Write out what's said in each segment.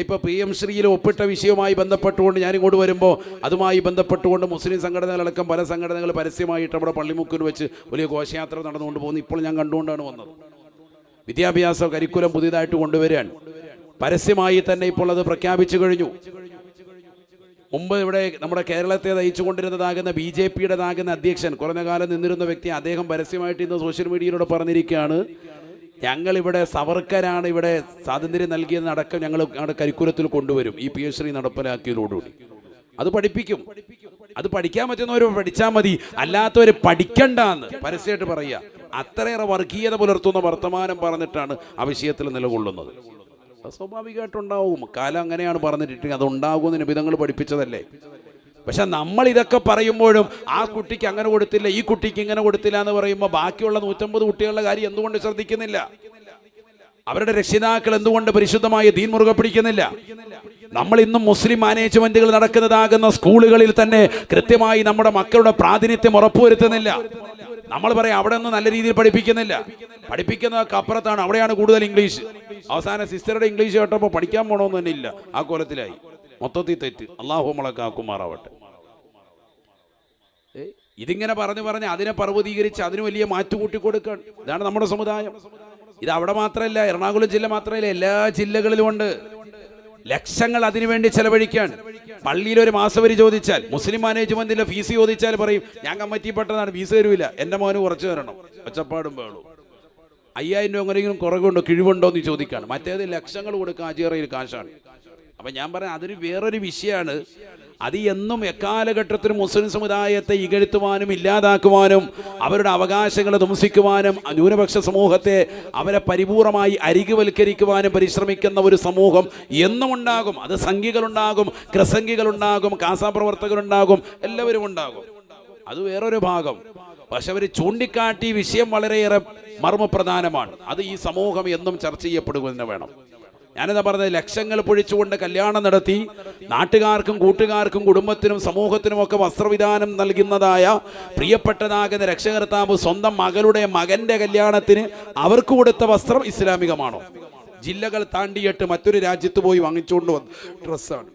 ഇപ്പോൾ P M ശ്രീയിൽ ഒപ്പിട്ട വിഷയവുമായി ബന്ധപ്പെട്ടുകൊണ്ട് ഞാൻ ഇങ്ങോട്ട് വരുമ്പോൾ അതുമായി ബന്ധപ്പെട്ടുകൊണ്ട് മുസ്ലിം സംഘടനകളടക്കം പല സംഘടനകൾ പരസ്യമായിട്ട് അവിടെ പള്ളിമുക്കിൽ വെച്ച് വലിയ ഘോഷയാത്ര നടന്നുകൊണ്ട് പോകുന്നു. ഇപ്പോൾ ഞാൻ കണ്ടുകൊണ്ടാണ് വന്നത്. വിദ്യാഭ്യാസ കരിക്കുലം പുതിയതായിട്ട് കൊണ്ടുവരികയാണ്. പരസ്യമായി തന്നെ ഇപ്പോൾ അത് പ്രഖ്യാപിച്ചു കഴിഞ്ഞു. മുമ്പ് ഇവിടെ നമ്മുടെ കേരളത്തെ നയിച്ചുകൊണ്ടിരുന്നതാകുന്ന ബി ജെ പിയുടേതാകുന്ന അധ്യക്ഷൻ കുറഞ്ഞ കാലം നിന്നിരുന്ന വ്യക്തി അദ്ദേഹം പരസ്യമായിട്ട് ഇന്ന് സോഷ്യൽ മീഡിയയിലൂടെ പറഞ്ഞിരിക്കുകയാണ്. ഞങ്ങൾ ഇവിടെ സവർക്കരാണ് ഇവിടെ സ്വാതന്ത്ര്യം നൽകിയതടക്കം ഞങ്ങൾ ഞങ്ങളുടെ കരിക്കുലത്തിൽ കൊണ്ടുവരും. ഈ പി എച്ച് ശ്രീ നടപ്പിലാക്കിയതോടുകൂടി. അത് പഠിപ്പിക്കും. അത് പഠിക്കാൻ പറ്റുന്നവർ പഠിച്ചാൽ മതി. അല്ലാത്തവർ പഠിക്കണ്ടെന്ന് പരസ്യമായിട്ട് പറയുക. അത്രയേറെ വർഗീയത പുലർത്തുന്ന വർത്തമാനം പറഞ്ഞിട്ടാണ് ആ വിഷയത്തിൽ നിലകൊള്ളുന്നത് സ്വാഭാവികമായിട്ടുണ്ടാവും. കാലം അങ്ങനെയാണ് പറഞ്ഞിട്ടുണ്ടെങ്കിൽ അതുണ്ടാകുമെന്ന് നിബിധങ്ങൾ പഠിപ്പിച്ചതല്ലേ? പക്ഷെ നമ്മൾ ഇതൊക്കെ പറയുമ്പോഴും ആ കുട്ടിക്ക് അങ്ങനെ കൊടുത്തില്ല ഈ കുട്ടിക്ക് ഇങ്ങനെ കൊടുത്തില്ല എന്ന് പറയുമ്പോൾ ബാക്കിയുള്ള നൂറ്റമ്പത് കുട്ടികളുടെ കാര്യം എന്തുകൊണ്ട് ശ്രദ്ധിക്കുന്നില്ല? അവരുടെ രക്ഷിതാക്കൾ എന്തുകൊണ്ട് പരിശുദ്ധമായ ദീൻ മുറുകെ പിടിക്കുന്നില്ല? നമ്മൾ ഇന്നും മുസ്ലിം മാനേജ്മെന്റുകൾ നടക്കുന്നതാകുന്ന സ്കൂളുകളിൽ തന്നെ കൃത്യമായി നമ്മുടെ മക്കളുടെ പ്രാതിനിധ്യം ഉറപ്പുവരുത്തുന്നില്ല. നമ്മൾ പറയാം അവിടെ ഒന്നും നല്ല രീതിയിൽ പഠിപ്പിക്കുന്നില്ല. പഠിപ്പിക്കുന്നതൊക്കെ അപ്പുറത്താണ് അവിടെയാണ് കൂടുതൽ ഇംഗ്ലീഷ്. അവസാന സിസ്റ്ററുടെ ഇംഗ്ലീഷ് കേട്ടപ്പോൾ പഠിക്കാൻ പോകണമെന്ന് തന്നെ ഇല്ല ആ കോലത്തിലായി. മൊത്തത്തിൽ തെറ്റ്. അള്ളാഹു മുളക്കാക്കുമാറാവട്ടെ ഇതിങ്ങനെ പറഞ്ഞു പറഞ്ഞ് അതിനെ പർവതീകരിച്ച് അതിന് വലിയ മാറ്റു കൂട്ടിക്കൊടുക്കാൻ ഇതാണ് നമ്മുടെ സമുദായം. ഇത് അവിടെ മാത്രമല്ല എറണാകുളം ജില്ല മാത്രമല്ല എല്ലാ ജില്ലകളിലും ഉണ്ട്. ലക്ഷങ്ങൾ അതിനുവേണ്ടി ചെലവഴിക്കാൻ. പള്ളിയിൽ ഒരു മാസവരി ചോദിച്ചാൽ മുസ്ലിം മാനേജ്മെന്റിന്റെ ഫീസ് ചോദിച്ചാൽ പറയും ഞാൻ കമ്മിറ്റിപ്പെട്ടതാണ് ഫീസ് തരൂല. എന്റെ മോന് കുറച്ച് തരണം. ഒച്ചപ്പാടും വേണം അയ്യായിരം രൂപ എങ്ങനെയെങ്കിലും കുറവുണ്ടോ കിഴിവുണ്ടോ എന്ന് ചോദിക്കാണ്. മറ്റേത് ലക്ഷങ്ങൾ കൊടുക്കുക ആചിറയിൽ കാശാണ്. അപ്പൊ ഞാൻ പറയാം അതൊരു വേറൊരു വിഷയമാണ് അത് എന്നും എക്കാലഘട്ടത്തിലും മുസ്ലിം സമുദായത്തെ ഇകഴ്ത്തുവാനും ഇല്ലാതാക്കുവാനും അവരുടെ അവകാശങ്ങളെ ധംസിക്കുവാനും ന്യൂനപക്ഷ സമൂഹത്തെ അവരെ പരിപൂർണമായി അരികുവൽക്കരിക്കുവാനും പരിശ്രമിക്കുന്ന ഒരു സമൂഹം എന്നും ഉണ്ടാകും. അത് സംഘികളുണ്ടാകും ക്രസംഗികളുണ്ടാകും കാസാപ്രവർത്തകരുണ്ടാകും എല്ലാവരും ഉണ്ടാകും. അത് വേറൊരു ഭാഗം. പക്ഷെ അവർ ചൂണ്ടിക്കാട്ടി വിഷയം വളരെയേറെ മർമ്മപ്രധാനമാണ്. അത് ഈ സമൂഹം എന്നും ചർച്ച ചെയ്യപ്പെടുക തന്നെ വേണം. ഞാനെന്താ പറഞ്ഞത്? ലക്ഷങ്ങൾ പൊഴിച്ചുകൊണ്ട് കല്യാണം നടത്തി നാട്ടുകാർക്കും കൂട്ടുകാർക്കും കുടുംബത്തിനും സമൂഹത്തിനും ഒക്കെ വസ്ത്രവിധാനം നൽകുന്നതായ പ്രിയപ്പെട്ടതാകുന്ന രക്ഷകർത്താവ് സ്വന്തം മകളുടെ മകന്റെ കല്യാണത്തിന് അവർക്ക് കൊടുത്ത വസ്ത്രം ഇസ്ലാമികമാണോ? ജില്ലകൾ താണ്ടിയിട്ട് മറ്റൊരു രാജ്യത്ത് പോയി വാങ്ങിച്ചുകൊണ്ട് വന്ന ഡ്രസ്സാണ്.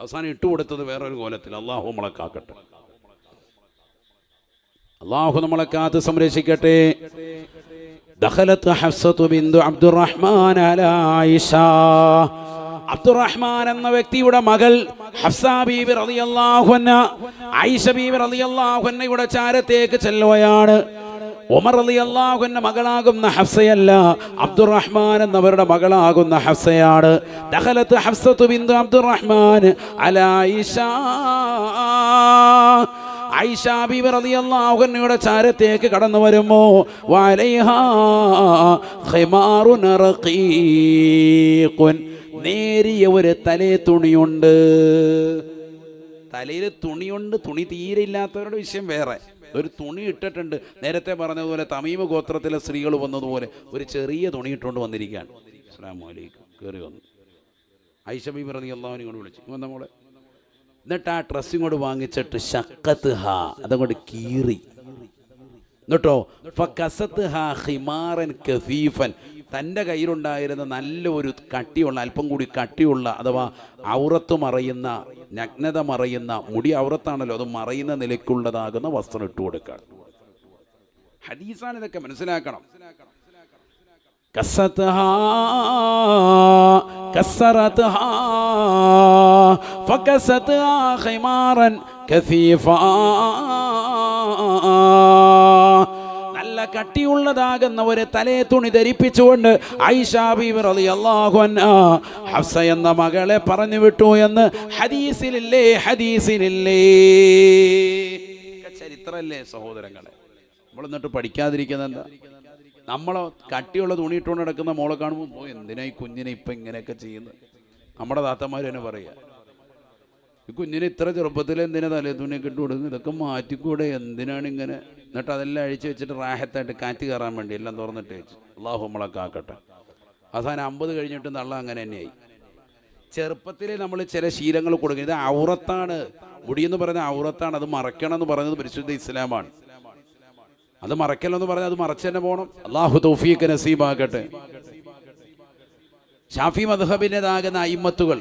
അവസാനം ഇട്ടുകൊടുത്തത് വേറൊരു കോലത്തിൽ. അള്ളാഹു മുളക്കാക്കട്ടെ കാക്കട്ടെ. അള്ളാഹു നമ്മളെ കാത്ത് സംരക്ഷിക്കട്ടെ. دخلت حفصة بنت عبد الرحمن على عائشة അബ്ദുറഹ്മാൻ എന്ന വ്യക്തിയുടെ മകൾ ഹഫ്സ ബീബി റളിയല്ലാഹു അൻഹ ആയിഷ ബീബി റളിയല്ലാഹു അൻഹയുടെ ചാരത്തേക്ക് ചെല്ലുകയാണ് ഉമർ റളിയല്ലാഹു അൻഹ മകളാകുന്ന ഹഫ്സയല്ല അബ്ദുറഹ്മാൻ എന്നവരുടെ മകളാകുന്ന ഹഫ്സയാണ് ദഖലത്ത് ഹഫ്സത്തു ബിന്ദു അബ്ദുറഹ്മാൻ അലാ ആയിഷ ഐഷ റളിയല്ലാഹു അൻഹയുടെ ചാരത്തേക്ക് കടന്നു വരുമോ? നേരിയ ഒരു തലേ തുണിയുണ്ട്. തലയിൽ തുണിയുണ്ട് തുണി തീരെ ഇല്ലാത്തവരുടെ വിഷയം വേറെ. ഒരു തുണി ഇട്ടിട്ടുണ്ട്. നേരത്തെ പറഞ്ഞതുപോലെ തമീമ ഗോത്രത്തിലെ സ്ത്രീകൾ വന്നതുപോലെ ഒരു ചെറിയ തുണി ഇട്ടുകൊണ്ട് വന്നിരിക്കുകയാണ്. അസ്സലാമു അലൈക്കും. കയറി വന്നു. ഐഷ ബീബി റളിയല്ലാഹു അൻഹ വിളിച്ചു. ഇവൻ നമ്മളെ മോളെ. എന്നിട്ട് ആ ഡ്രസ് ഇങ്ങോട്ട് വാങ്ങിച്ചിട്ട് ശക്കത്ത് ഹാ അതങ്ങോട്ട് കീറി. എന്നിട്ടോ? ഫക്കസത്ത് ഹാ ഹിമാറൻ കഫീഫൻ തന്റെ കയ്യിലുണ്ടായിരുന്ന നല്ല ഒരു കട്ടിയുള്ള അല്പം കൂടി കട്ടിയുള്ള അഥവാ ഔറത്ത് മറയുന്ന നഗ്നത മറയുന്ന മുടി ഔറത്താണല്ലോ അത് മറയുന്ന നിലയ്ക്കുള്ളതാകുന്ന വസ്ത്രം ഇട്ടുകൊടുക്കുക ഹദീസാണ് ഇതൊക്കെ മനസ്സിലാക്കണം. كستها كسرتها فكستها خمارا كثيفا നല്ല കട്ടിയുള്ളതാകുന്ന ഒരു തലേ തുണി ധരിപ്പിച്ചുകൊണ്ട് ഐഷാബിഅള്ളാഹു ഹഫ്സ എന്ന മകളെ പറഞ്ഞു വിട്ടു എന്ന് ഹദീസിലില്ലേ ഹദീസിലില്ലേ ചരിത്രല്ലേ സഹോദരങ്ങളെ നമ്മൾ എന്നിട്ട് പഠിക്കാതിരിക്കുന്നത് എന്താ നമ്മളെ കട്ടിയുള്ള തുണി ഇട്ടുകൊണ്ട് നടക്കുന്ന മോളെ കാണുമ്പോൾ എന്തിനാ ഈ കുഞ്ഞിനെ ഇപ്പം ഇങ്ങനെയൊക്കെ ചെയ്യുന്നത് നമ്മുടെ താത്തമാർ തന്നെ പറയുക ഈ കുഞ്ഞിനെ ഇത്ര ചെറുപ്പത്തിൽ എന്തിനാ തലേ തുണിയൊക്കെ ഇട്ട് കൊടുക്കുന്നത് ഇതൊക്കെ മാറ്റിക്കൂടെ? എന്തിനാണ് ഇങ്ങനെ? എന്നിട്ട് അതെല്ലാം അഴിച്ചു വെച്ചിട്ട് റാഹത്തായിട്ട് കാറ്റ് കയറാൻ വേണ്ടി എല്ലാം തുറന്നിട്ട് വെച്ച് അള്ളാഹു നമ്മളെ കാക്കട്ടെ. അവസാനം അമ്പത് കഴിഞ്ഞിട്ട് നല്ല അങ്ങനെ തന്നെയായി. ചെറുപ്പത്തിൽ നമ്മൾ ചില ശീലങ്ങൾ കൊടുക്കുന്നത് ഔറത്താണ്. മുടിയെന്ന് പറയുന്നത് ഔറത്താണ്. അത് മറക്കണം എന്ന് പറയുന്നത് പരിശുദ്ധ ഇസ്ലാമാണ്. അത് മറക്കലെന്ന് പറഞ്ഞാൽ അത് മറച്ചു തന്നെ പോകണം അള്ളാഹു തൗഫീഖ് നസീബാക്കട്ടെ ഷാഫി മധുഹബിന്റെതാകുന്ന അയിമത്തുകൾ.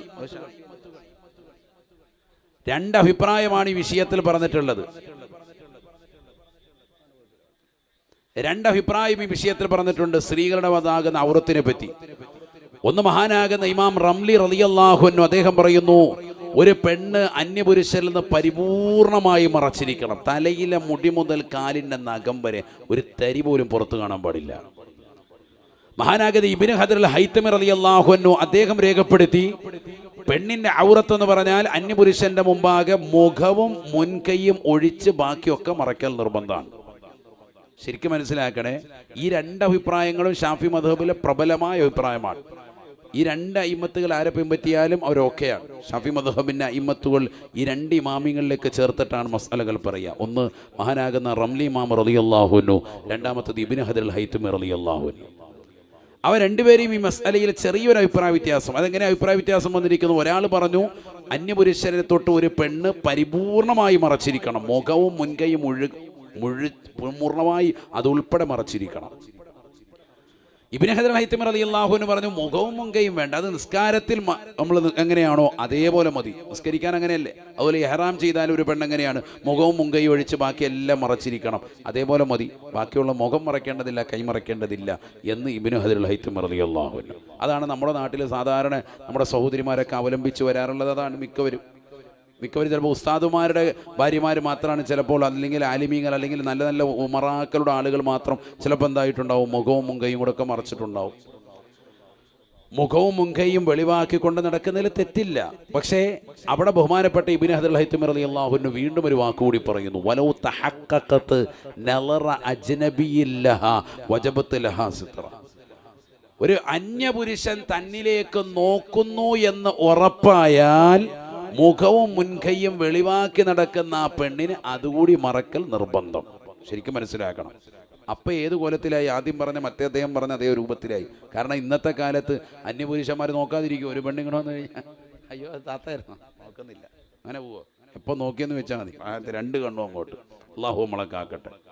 രണ്ട് അഭിപ്രായമാണ് ഈ വിഷയത്തിൽ പറഞ്ഞിട്ടുള്ളത്. രണ്ട് അഭിപ്രായം ഈ വിഷയത്തിൽ പറഞ്ഞിട്ടുണ്ട് സ്ത്രീകളുടെ മതാകുന്ന ഔറത്തിനെ പറ്റി. ഒന്ന് മഹാനാകുന്ന ഇമാം റംലി റലിയല്ലാഹുന്നു അദ്ദേഹം പറയുന്നു ഒരു പെണ്ണ് അന്യപുരുഷനിൽ നിന്ന് പരിപൂർണമായി മറച്ചിരിക്കണം. തലയിലെ മുടി മുതൽ കാലിന്റെ നഖം വരെ ഒരു തരി പോലും പുറത്തു കാണാൻ പാടില്ല. മഹാനാഗതി ഇബിന് ഹദർ ഹൈത്തമിർ അലി അള്ളാഹുനു അദ്ദേഹം രേഖപ്പെടുത്തി പെണ്ണിന്റെ ഔറത്ത് എന്ന് പറഞ്ഞാൽ അന്യപുരുഷന്റെ മുമ്പാകെ മുഖവും മുൻകൈയും ഒഴിച്ച് ബാക്കിയൊക്കെ മറയ്ക്കൽ നിർബന്ധമാണ്. ശരിക്കും മനസ്സിലാക്കണേ ഈ രണ്ട് അഭിപ്രായങ്ങളും ഷാഫി മധബിലെ പ്രബലമായ അഭിപ്രായമാണ്. ഈ രണ്ട് അയിമത്തുകൾ ആരെ പിൻപറ്റിയാലും അവരൊക്കെയാണ് ഷാഫി മധബിന്റെ അയിമത്തുകൾ ഈ രണ്ട് ഇമാമിങ്ങളിലേക്ക് ചേർത്തിട്ടാണ് മസാലകൾ പറയുക. ഒന്ന് മഹാനാകുന്ന റംലി ഇമാം റലിയല്ലാഹുനു രണ്ടാമത്തത് ഇബിൻ ഹദർ ഹൈത്തുമി റലിയല്ലാഹുനു അവ രണ്ടുപേരെയും ഈ മസാലയിൽ ചെറിയൊരു അഭിപ്രായ വ്യത്യാസം. അതെങ്ങനെ അഭിപ്രായ വ്യത്യാസം വന്നിരിക്കുന്നു? ഒരാൾ പറഞ്ഞു അന്യപുരുഷനെ തൊട്ട് ഒരു പെണ്ണ് പരിപൂർണമായി മറച്ചിരിക്കണം. മുഖവും മുൻകൈയും മുഴു മുഴു പൂർണമായി അത് ഉൾപ്പെടെ മറച്ചിരിക്കണം. ഇബിന് ഹജർ ഹൈത്തമർ അലി അള്ളാഹുവിന് പറഞ്ഞു മുഖവും മുങ്കയും വേണ്ട അത് നിസ്കാരത്തിൽ നമ്മൾ എങ്ങനെയാണോ അതേപോലെ മതി. നിസ്കരിക്കാൻ അങ്ങനെയല്ലേ? അതുപോലെ എഹറാം ചെയ്താൽ ഒരു പെണ്ണെങ്ങനെയാണ് മുഖവും മുങ്കയും ഒഴിച്ച് ബാക്കി എല്ലാം മറച്ചിരിക്കണം. അതേപോലെ മതി. ബാക്കിയുള്ള മുഖം മറയ്ക്കേണ്ടതില്ല കൈ മറയ്ക്കേണ്ടതില്ല എന്ന് ഇബിന് ഹജർ ഹൈത്തമർ അലി അള്ളാഹുവിന് അതാണ് നമ്മുടെ നാട്ടിൽ സാധാരണ നമ്മുടെ സഹോദരിമാരൊക്കെ അവലംബിച്ച് വരാറുള്ളത്. അതാണ് മിക്കവരും. മിക്കവരും ചിലപ്പോൾ ഉസ്താദുമാരുടെ ഭാര്യമാർ മാത്രമാണ് ചിലപ്പോൾ അല്ലെങ്കിൽ ആലിമീങ്ങൾ അല്ലെങ്കിൽ നല്ല നല്ല ഉമറാക്കളുടെ ആളുകൾ മാത്രം ചിലപ്പോൾ എന്തായിട്ടുണ്ടാവും? മുഖവും മുങ്കയും കൂടെ ഒക്കെ മറച്ചിട്ടുണ്ടാവും. മുഖവും മുങ്കയും വെളിവാക്കിക്കൊണ്ട് നടക്കുന്നതിൽ തെറ്റില്ല. പക്ഷേ അവിടെ ബഹുമാനപ്പെട്ട ഇബിൻ ഹദൽ ഹൈത്തുമർ അലി അള്ളാഹുവിന് വീണ്ടും ഒരു വാക്കുകൂടി പറയുന്നു. വലോ തഹക്കത്ത് നലറ അജ്നബിയില്ലഹ വജബത്ത് ലഹ സിത്ര. ഒരു അന്യപുരുഷൻ തന്നിലേക്ക് നോക്കുന്നു എന്ന് ഉറപ്പായാൽ മുഖവും മുൻകൈയും വെളിവാക്കി നടക്കുന്ന ആ പെണ്ണിന് അതുകൂടി മറക്കൽ നിർബന്ധം. ശരിക്കും മനസ്സിലാക്കണം. അപ്പൊ ഏത് കോലത്തിലായി? ആദ്യം പറഞ്ഞ മറ്റേ അദ്ദേഹം പറഞ്ഞ അതേ രൂപത്തിലായി. കാരണം ഇന്നത്തെ കാലത്ത് അന്യപുരുഷന്മാർ നോക്കാതിരിക്കും. ഒരു പെണ്ണിങ്ങനെ വന്നു കഴിഞ്ഞാൽ അയ്യോ താത്തായിരുന്നു. നോക്കുന്നില്ല. അങ്ങനെ പോവോ. എപ്പോൾ നോക്കിയെന്ന് വെച്ചാൽ മതി. രണ്ട് കണ്ണു അങ്ങോട്ട്. അള്ളാഹു മുളക്കാക്കട്ടെ കാക്കട്ടെ.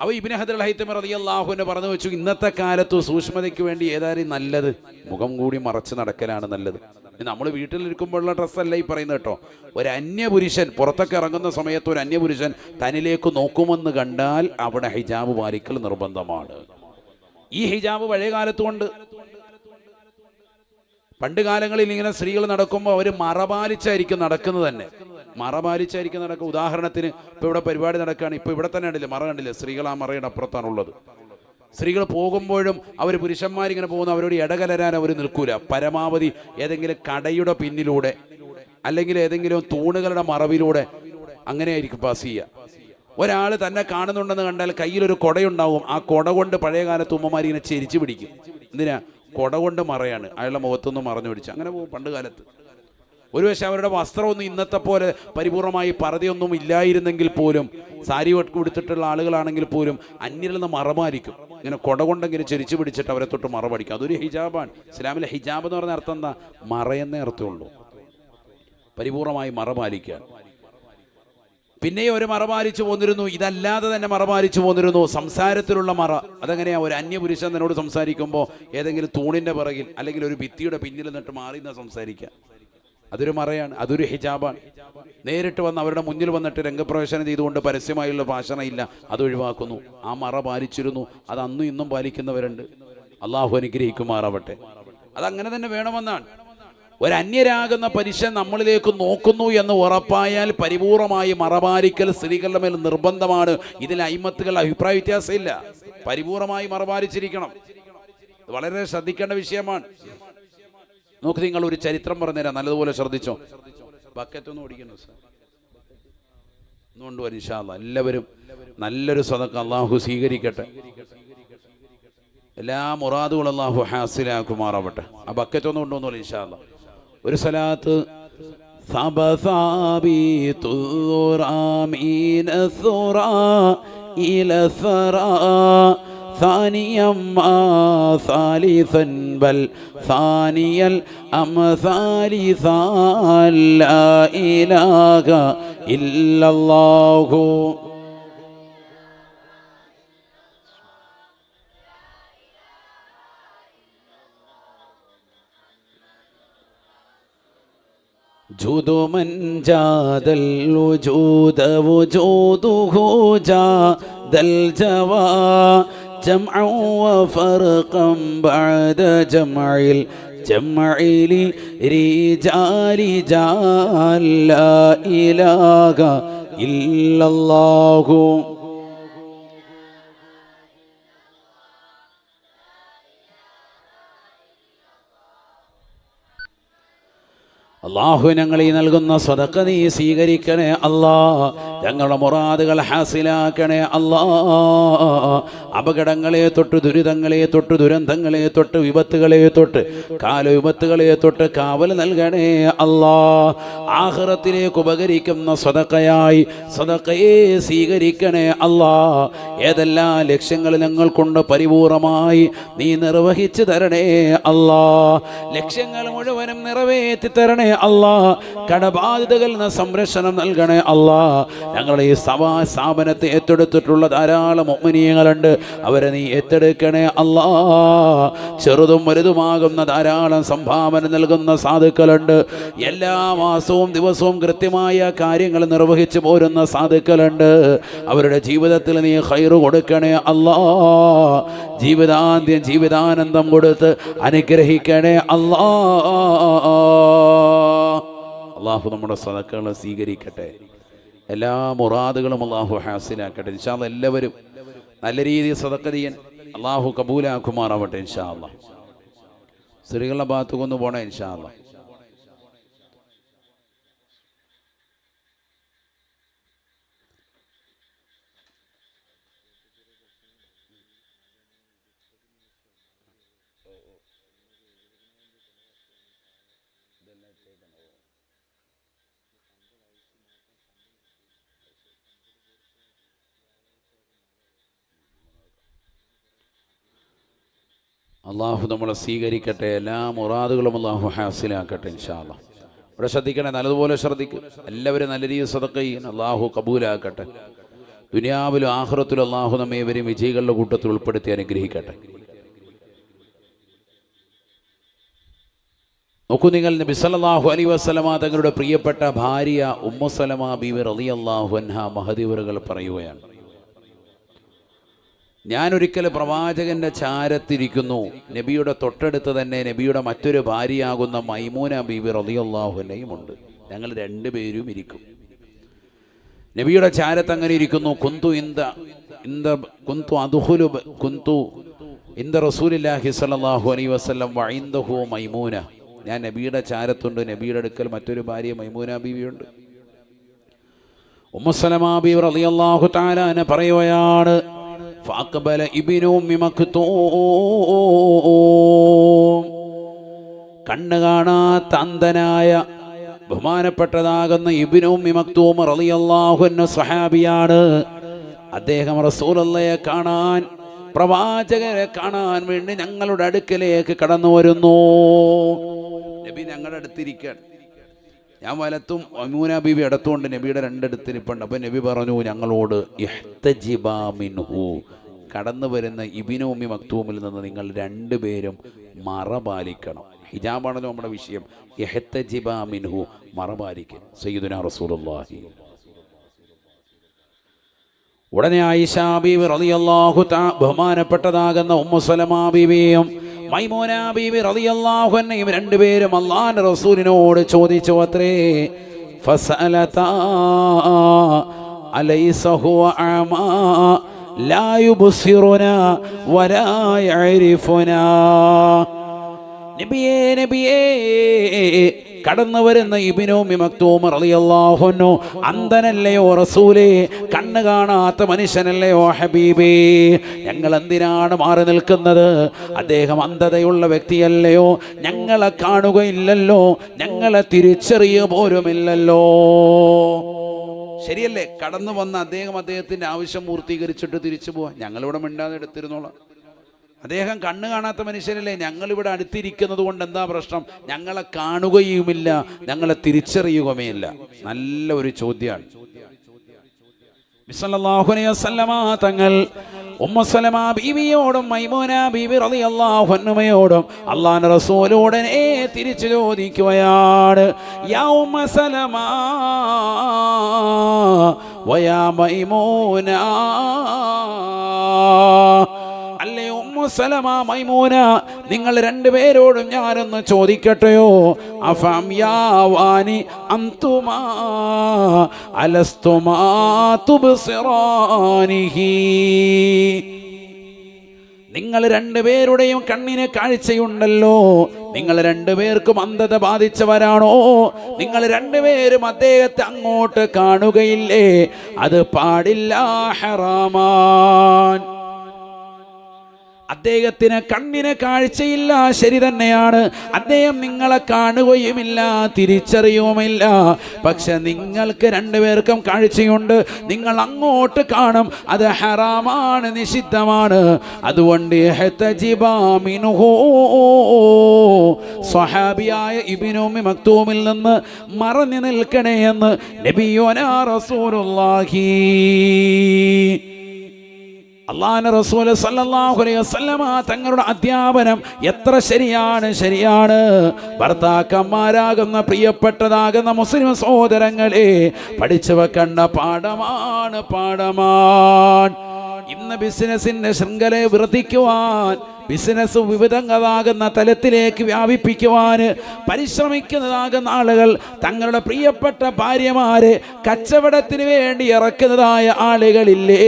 അവ ഇബിന് ഹദർ ഹൈത്തമർ അതി അള്ളാഹുവിനെ പറഞ്ഞു വെച്ചു ഇന്നത്തെ കാലത്ത് സൂക്ഷ്മതയ്ക്ക് വേണ്ടി ഏതായാലും നല്ലത് മുഖം കൂടി മറച്ച് നടക്കലാണ് നല്ലത്. നമ്മൾ വീട്ടിലിരിക്കുമ്പോഴുള്ള ഡ്രസ്സല്ല ഈ പറയുന്നത് കേട്ടോ. ഒരു അന്യപുരുഷൻ പുറത്തൊക്കെ ഇറങ്ങുന്ന സമയത്ത് ഒരു അന്യപുരുഷൻ തനിലേക്ക് നോക്കുമെന്ന് കണ്ടാൽ അവിടെ ഹിജാബ് പാലിക്കൽ നിർബന്ധമാണ്. ഈ ഹിജാബ് പഴയ കാലത്തുകൊണ്ട്. പണ്ട് കാലങ്ങളിൽ ഇങ്ങനെ സ്ത്രീകൾ നടക്കുമ്പോൾ അവർ മറപാലിച്ചായിരിക്കും നടക്കുന്നത് തന്നെ. മറപാലിച്ചായിരിക്കും നടക്കുക. ഉദാഹരണത്തിന് ഇപ്പോൾ ഇവിടെ പരിപാടി നടക്കുകയാണ്. ഇപ്പോൾ ഇവിടെ തന്നെ കണ്ടില്ലേ? മറ കണ്ടില്ലേ? സ്ത്രീകൾ ആ മറയുടെ അപ്പുറത്താണുള്ളത്. സ്ത്രീകൾ പോകുമ്പോഴും അവർ പുരുഷന്മാരിങ്ങനെ പോകുന്ന അവരോട് ഇടകലരാൻ അവർ നിൽക്കൂല. പരമാവധി ഏതെങ്കിലും കടയുടെ പിന്നിലൂടെ അല്ലെങ്കിൽ ഏതെങ്കിലും തൂണുകളുടെ മറവിലൂടെ അങ്ങനെയായിരിക്കും പാസ് ചെയ്യുക. ഒരാൾ തന്നെ കാണുന്നുണ്ടെന്ന് കണ്ടാൽ കയ്യിലൊരു കൊടയുണ്ടാവും. ആ കൊട കൊണ്ട് പഴയ കാലത്ത് ഉമ്മമാർ ഇങ്ങനെ ചെരിച്ചു പിടിക്കും. എന്തിനാ? കൊട കൊണ്ട് മറയാണ്. അയാളുടെ മുഖത്തൊന്നും മറഞ്ഞു പിടിച്ചു. അങ്ങനെ പോകും പണ്ട് കാലത്ത്. ഒരു പക്ഷേ അവരുടെ വസ്ത്രമൊന്നും ഇന്നത്തെ പോലെ പരിപൂർണമായി പറതയൊന്നും ഇല്ലായിരുന്നെങ്കിൽ പോലും സാരി കൊടുത്തിട്ടുള്ള ആളുകളാണെങ്കിൽ പോലും അന്യരിൽ നിന്ന് മറമായിരിക്കും. ഇങ്ങനെ കൊട കൊണ്ടെങ്കിലും ചെരിച്ചു പിടിച്ചിട്ട് അവരെ തൊട്ട് മറപടിക്കും അതൊരു ഹിജാബാണ്. ഇസ്ലാമിലെ ഹിജാബ് എന്ന് പറഞ്ഞ അർത്ഥം എന്താ? മറയെന്നേ അർത്ഥമുള്ളൂ. പരിപൂർണമായി മറപാലിക്കുക. പിന്നെയും ഒരു മറപാലിച്ചു പോന്നിരുന്നു. ഇതല്ലാതെ തന്നെ മറപാലിച്ചു പോന്നിരുന്നു. സംസാരത്തിലുള്ള മറ. അതെങ്ങനെയാ? ഒരു അന്യപുരുഷൻ എന്നോട് സംസാരിക്കുമ്പോൾ ഏതെങ്കിലും തൂണിന്റെ പിറകിൽ അല്ലെങ്കിൽ ഒരു ഭിത്തിയുടെ പിന്നിൽ നിന്നിട്ട് മാറി നിന്ന് സംസാരിക്കുക. അതൊരു മറയാണ് അതൊരു ഹിജാബാണ്. നേരിട്ട് വന്ന് അവരുടെ മുന്നിൽ വന്നിട്ട് രംഗപ്രവേശനം ചെയ്തുകൊണ്ട് പരസ്യമായുള്ള ഭാഷണയില്ല അത് ഒഴിവാക്കുന്നു. ആ മറ പാലിച്ചിരുന്നു അത് അന്നും ഇന്നും പാലിക്കുന്നവരുണ്ട്. അള്ളാഹു അനുഗ്രഹിക്കുമാറാവട്ടെ. അതങ്ങനെ തന്നെ വേണമെന്നാണ്. ഒരു അന്യരാകുന്ന പരീക്ഷ നമ്മളിലേക്ക് നോക്കുന്നു എന്ന് ഉറപ്പായാൽ പരിപൂർണമായി മറപാലിക്കൽ സ്ത്രീകളുടെ മേൽ നിർബന്ധമാണ്. ഇതിൽ അയിമത്തുകൾ അഭിപ്രായ വ്യത്യാസമില്ല. പരിപൂർണമായി മറപാലിച്ചിരിക്കണം വളരെ ശ്രദ്ധിക്കേണ്ട വിഷയമാണ്. നോക്ക് നിങ്ങൾ ഒരു ചരിത്രം പറഞ്ഞുതരാം നല്ലതുപോലെ ശ്രദ്ധിച്ചോ ബക്കറ്റൊന്നും ഓടിക്കുന്നു സാർ ഒന്നുകൊണ്ട് ഇൻഷാല്ല എല്ലാവരും നല്ലൊരു സദക്ക അള്ളാഹു സ്വീകരിക്കട്ടെ എല്ലാ മുറാദുകളും അള്ളാഹു ഹാസിലാക്കുമാറാവട്ടെ ആ ബക്കറ്റ് ഒന്നും കൊണ്ടുവന്നോളൂ ഇൻഷാല്ല ഒരു സ്ഥലത്ത് ثبثابيت الذرى من الثرى إلى الثرى ثانيا ما ثالثا بل ثاني أم ثالثا لا إله إلا الله. جود من جاد الوجود وجوده جاد الجواد جمعا وفرقا بعد جمع الجمع لرجال رجال لا إله إلا الله അള്ളാഹു ഞങ്ങൾ ഈ നൽകുന്ന സ്വതക്ക നീ സ്വീകരിക്കണേ അല്ലാ ഞങ്ങളുടെ മുറാദുകൾ ഹാസിലാക്കണേ അല്ലാ. അപകടങ്ങളെ തൊട്ട് ദുരിതങ്ങളെ തൊട്ട് ദുരന്തങ്ങളെ തൊട്ട് വിപത്തുകളെ തൊട്ട് കാല വിപത്തുകളെ തൊട്ട് കാവൽ നൽകണേ അല്ലാ. ആഹ്റത്തിലേക്ക് ഉപകരിക്കുന്ന സ്വതക്കയായി സ്വതക്കയെ സ്വീകരിക്കണേ അല്ലാ. ഏതെല്ലാം ലക്ഷ്യങ്ങൾ ഞങ്ങൾക്കൊണ്ട് പരിപൂർണമായി നീ നിർവഹിച്ചു തരണേ അല്ലാ. ലക്ഷ്യങ്ങൾ മുഴുവനും നിറവേറ്റി തരണേ അല്ലാ. കടബാധിതകളിൽ നിന്ന് സംരക്ഷണം നൽകണേ അല്ലാ. ഞങ്ങളുടെ ഈ സഭാ സ്ഥാപനത്തെ ഏറ്റെടുത്തിട്ടുള്ള ധാരാളം ഒമ്മനീയങ്ങളുണ്ട് അവരെ നീ ഏറ്റെടുക്കണേ അല്ലാ. ചെറുതും വലുതുമാകുന്ന ധാരാളം സംഭാവന നൽകുന്ന സാധുക്കളുണ്ട്. എല്ലാ മാസവും ദിവസവും കൃത്യമായ കാര്യങ്ങൾ നിർവഹിച്ചു പോരുന്ന സാധുക്കളുണ്ട്. അവരുടെ ജീവിതത്തിൽ നീ ഹൈറ് കൊടുക്കണേ അല്ലാ. ജീവിതാന്ത്യം ജീവിതാനന്ദം കൊടുത്ത് അനുഗ്രഹിക്കണേ അല്ലാ. അള്ളാഹു നമ്മുടെ സദക്കകളെ സ്വീകരിക്കട്ടെ. എല്ലാ മുറാദുകളും അള്ളാഹു ഹാസിലാക്കട്ടെ. ഇൻഷാല്ല എല്ലാവരും നല്ല രീതിയിൽ സദക്ക ചെയ്യാൻ അള്ളാഹു കബൂലാക്കുമാറാവട്ടെ ഇൻഷാ അല്ലാ സ്ത്രീകളുടെ ഭാഗത്തു കൊന്നു പോണേ ഇൻഷാ അല്ലാ അള്ളാഹു നമ്മളെ സ്വീകരിക്കട്ടെ എല്ലാ മുറാദുകളും അള്ളാഹു ഹാസിലാക്കട്ടെ ഇൻഷാല്ല ഇവിടെ ശ്രദ്ധിക്കണേ നല്ലതുപോലെ ശ്രദ്ധിക്കും. എല്ലാവരും നല്ല രീതിയിൽ സദക്ക ചെയ്യണം അള്ളാഹു കബൂലാക്കട്ടെ. ദുനിയാവിലും ആഹ്റത്തിലും അള്ളാഹു നമ്മെ ഇവരും വിജയികളുടെ കൂട്ടത്തിൽ ഉൾപ്പെടുത്തി അനുഗ്രഹിക്കട്ടെ. നോക്കൂ നിങ്ങൾ നബി അലൈഹി വസല്ലമ തങ്ങളുടെ പ്രിയപ്പെട്ട ഭാര്യ ഉമ്മു സലമ അലി അള്ളാഹു അൻഹ മഹദീവറുകൾ പറയുകയാണ്. ഞാനൊരിക്കൽ പ്രവാചകന്റെ ചാരത്തിരിക്കുന്നു. നബിയുടെ തൊട്ടടുത്ത് തന്നെ നബിയുടെ മറ്റൊരു ഭാര്യയാകുന്ന മൈമൂന ബീബി റതിയല്ലാഹുലയും ഉണ്ട്. ഞങ്ങൾ രണ്ടുപേരും ഇരിക്കും. നബിയുടെ ചാരത്ത് അങ്ങനെ ഇരിക്കുന്നു. കുന്തു ഇന്ത ഇന്ത കുന്തു അതുഹുലു കുന്തു ഇന്ത റസൂലില്ലാഹി സ്വല്ലല്ലാഹു അലൈ വസ്ലം വൈന്ദഹു മൈമൂന. ഞാൻ നബിയുടെ ചാരത്തുണ്ട്. നബിയുടെ അടുക്കൽ മറ്റൊരു ഭാര്യ മൈമൂന ബീവിയുണ്ട്. ഉമ്മസലമാ ബീവി റളിയല്ലാഹു താലാന പറയുകയാണ് فأقبل ابن أم مكتوم കണ്ണ് കാണാത്ത അന്ധനായ ബഹുമാനപ്പെട്ടതാകുന്ന ഇബിനും മക്തൂം റളിയല്ലാഹു സഹാബിയാണ് അദ്ദേഹം റസൂലല്ലയെ കാണാൻ പ്രവാചകരെ കാണാൻ വേണ്ടി ഞങ്ങളുടെ അടുക്കലേക്ക് കടന്നു വരുന്നു നബി ഞങ്ങളുടെ അടുത്തിരിക്കാൻ ഞാൻ വലത്തും അമൂന ബീബി അടുത്തുകൊണ്ട് നബിയുടെ രണ്ടിടത്ത് നിൽപ്പുണ്ട് അപ്പം നബി പറഞ്ഞു ഞങ്ങളോട് ഇഹ്തജിബാ മിൻഹു. കടന്നു വരുന്ന ഇബിനോമി മക്തൂമിൽ നിന്ന് നിങ്ങൾ രണ്ടുപേരും മറ പാലിക്കണം ഹിജാബാണല്ലോ നമ്മുടെ വിഷയം. ഇഹ്തജിബാ മിൻഹു മറ പാലിക്കുക സയ്യിദുന റസൂലുള്ളാഹി. ഉടനെ ആയിഷാ ബീവി റളിയല്ലാഹു ബഹുമാനപ്പെട്ടതാകുന്ന ഉമ്മു സലമാ ബീവിയും മൈമൂന ബീവി റളിയല്ലാഹു അൻഹയും രണ്ടുപേരും അള്ളാഹിന്റെ റസൂലിനോട് ചോദിച്ചു അത്രേ ഫസഅലതാ അലൈസ ഹുവ അമാ ലാ യുബ്സിറുന വലാ യഅരിഫുന. നബിയേ നബിയേ കടന്നു വരുന്ന മിമക്തോമർ മക്തൂമർ റളിയല്ലാഹുനു അന്ധനല്ലയോ റസൂലേ? കണ്ണ് കാണാത്ത മനുഷ്യനല്ലയോ ഹബീബേ? ഞങ്ങൾ എന്തിനാണ് മാറി നിൽക്കുന്നത്? അദ്ദേഹം അന്ധതയുള്ള വ്യക്തിയല്ലയോ? ഞങ്ങളെ കാണുകയില്ലല്ലോ? ഞങ്ങളെ തിരിച്ചറിയ പോലുമില്ലല്ലോ. ശരിയല്ലേ? കടന്നു വന്ന അദ്ദേഹം അദ്ദേഹത്തിന്റെ ആവശ്യം പൂർത്തീകരിച്ചിട്ട് തിരിച്ചു പോവാ. ഞങ്ങളിവിടെ മിണ്ടാതെ എടുത്തിരുന്നോളാം. അദ്ദേഹം കണ്ണ് കാണാത്ത മനുഷ്യനല്ലേ? ഞങ്ങളിവിടെ അടുത്തിരിക്കുന്നത് കൊണ്ട് എന്താ പ്രശ്നം? ഞങ്ങളെ കാണുകയുമില്ല ഞങ്ങളെ തിരിച്ചറിയുകയുമില്ല. നല്ല ഒരു ചോദ്യമാണ്. തങ്ങൾ ഉമ്മസലമ ബീവിയോടും മൈമോന ബീവി റളിയല്ലാഹു അൻഹയോടും അള്ളാഹുവിന്റെ റസൂലുടനെ തിരിച്ചു ചോദിക്കുകയാണ്. യാ ഉമ്മസലമ വയാ മൈമൂന അല്ലേ? ഉമ്മു സലമ മൈമൂന നിങ്ങൾ രണ്ടുപേരോടും ഞാനൊന്ന് ചോദിക്കട്ടെയോ? അന്തുമാ നിങ്ങൾ രണ്ടുപേരുടെയും കണ്ണിന് കാഴ്ചയുണ്ടല്ലോ. നിങ്ങൾ രണ്ടുപേർക്കും അന്ധത ബാധിച്ചവരാണോ? നിങ്ങൾ രണ്ടുപേരും അദ്ദേഹത്തെ അങ്ങോട്ട് കാണുകയില്ലേ? അത് പാടില്ല ഹറാമാൻ. അദ്ദേഹത്തിന് കണ്ണിന് കാഴ്ചയില്ല ശരി തന്നെയാണ്. അദ്ദേഹം നിങ്ങളെ കാണുകയുമില്ല തിരിച്ചറിയുമില്ല പക്ഷെ നിങ്ങൾക്ക് രണ്ടുപേർക്കും കാഴ്ചയുണ്ട്. നിങ്ങൾ അങ്ങോട്ട് കാണും അത് ഹറാമാണ് നിഷിദ്ധമാണ്. അതുകൊണ്ട്. സ്വഹാബിയായ ഇബിനോമി മക്തൂമിൽ നിന്ന് മറഞ്ഞു നിൽക്കണേ എന്ന് നബിയോനാ റസൂലുള്ളാഹി. അള്ളാഹു റസൂൽ സല്ലല്ലാഹു അലൈഹി വസല്ലമ തങ്ങളുടെ അധ്യാപനം എത്ര ശരിയാണ് ശരിയാണ്? ഭർത്താക്കന്മാരാകുന്ന പ്രിയപ്പെട്ടതാകുന്ന മുസ്ലിം സഹോദരങ്ങളെ പഠിച്ചു വെക്കേണ്ട പാഠമാണ് പാഠമാണ്. ഇന്ന് ബിസിനസിന്റെ ശൃംഖലയെ വർദ്ധിക്കുവാൻ ബിസിനസ് വിവിധങ്ങളാകുന്ന തലത്തിലേക്ക് വ്യാപിപ്പിക്കുവാൻ പരിശ്രമിക്കുന്നതാകുന്ന ആളുകൾ തങ്ങളുടെ പ്രിയപ്പെട്ട ഭാര്യമാരെ കച്ചവടത്തിന് വേണ്ടി ഇറക്കുന്നതായ ആളുകളില്ലേ?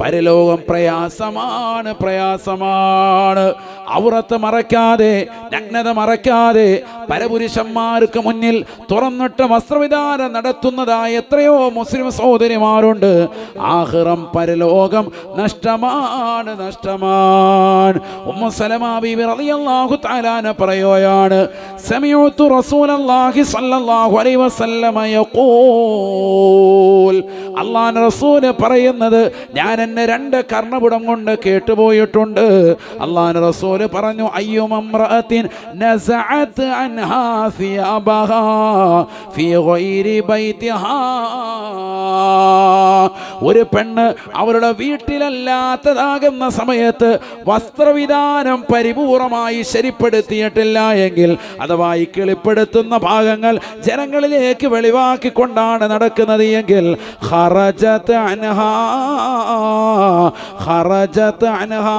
പരലോകം പ്രയാസമാണ് പ്രയാസമാണ്. ഔറത്ത് മറയ്ക്കാതെ നഗ്നത മറയ്ക്കാതെ പരപുരുഷന്മാർക്ക് മുന്നിൽ തുറന്നിട്ട് വസ്ത്രവിധാനം നടത്തുന്നതായ എത്രയോ മുസ്ലിം സഹോദരിമാരുണ്ട്. ആഹ്റം പരലോകം നഷ്ടമാണ് നഷ്ടമാണ്. ഉമ്മ സലമാ റളിയല്ലാഹു സ്വല്ലല്ലാഹു അലൈഹി വസല്ലമ യഖൂൽ. റസൂൽ പറയുന്നത് ഞാൻ എന്നെ രണ്ട് കർണപുടം കൊണ്ട് കേട്ടുപോയിട്ടുണ്ട്. അള്ളാഹ് റസൂൽ പറഞ്ഞു അയ്യുമമ്രഅത്തിൻ നസഅത് അൻഹാ ഫീ ഗൈരി ബൈതിഹാ ഒരു പെണ്ണ് അവരുടെ വീട്ടിലല്ലാത്തതാകുന്ന സമയത്ത് വസ്ത്രവിധാനം പരിപൂർണമായി ശരിപ്പെടുത്തിയിട്ടില്ല എങ്കിൽ അഥവാ ഈ കിളിപ്പെടുത്തുന്ന ഭാഗങ്ങൾ ജനങ്ങളിലേക്ക് വെളിവാക്കിക്കൊണ്ടാണ് നടക്കുന്നത് എങ്കിൽ ഹറജത്ത് അനഹാ ഹറജത്ത് അൻഹാ.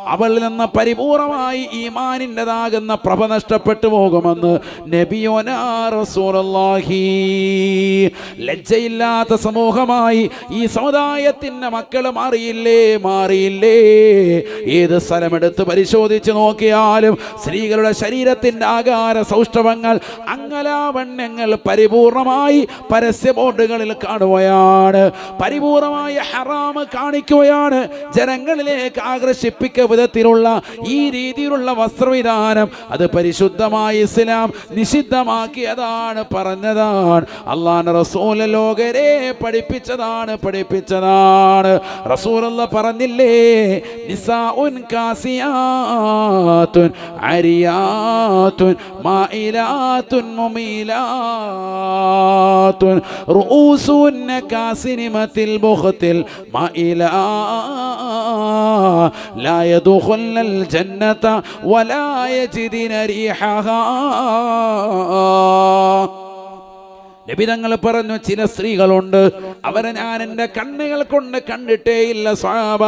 അവളിൽ നിന്ന് പരിപൂർണമായി ഈമാനിന്റെതാകുന്ന പ്രഭ നഷ്ടപ്പെട്ടു പോകുമെന്ന് നബിയോനാഹി ലജ്ജയില്ലാത്ത സമൂഹമായി ഈ സമുദായത്തിന്റെ മക്കൾ മാറിയില്ലേ? മാറിയില്ലേ? ഏത് സ്ഥലമെടുത്ത് പരിശോധിച്ച് നോക്കിയാലും സ്ത്രീകളുടെ ശരീരത്തിന്റെ ആകാര സൗഷ്ഠവങ്ങൾ അങ്ങലാവണ്യങ്ങൾ പരിപൂർണമായി പരസ്യ ബോർഡുകളിൽ കാണുകയാണ്. പരിപൂർണമായ ഹറാമ് കാണിക്കുകയാണ്. ജനങ്ങളിലേക്ക് ആകർഷിപ്പിക്കുക വിധത്തിലുള്ള ഈ രീതിയിലുള്ള വസ്ത്രവിധാനം അത് പരിശുദ്ധമായ ഇസ്ലാം നിഷിദ്ധമാക്കിയതാണ് പറഞ്ഞതാണ്. അള്ളാഹ് റസൂല ലോകരെ പഠിപ്പിച്ചതാണ് പഠിപ്പിച്ചതാണ്. റസൂൽ പറഞ്ഞില്ലേ നിസാഉൻ കാസിയാത്തുൻ അരിയാത്തുൻ മുമീലാത്തുൻ يدخلن الجنة ولا يجدن ريحها. നബിതങ്ങൾ പറഞ്ഞു ചില സ്ത്രീകളുണ്ട്. അവരെ ഞാൻ എന്റെ കണ്ണുകൾ കൊണ്ട് കണ്ടിട്ടേ ഇല്ല സ്വാബ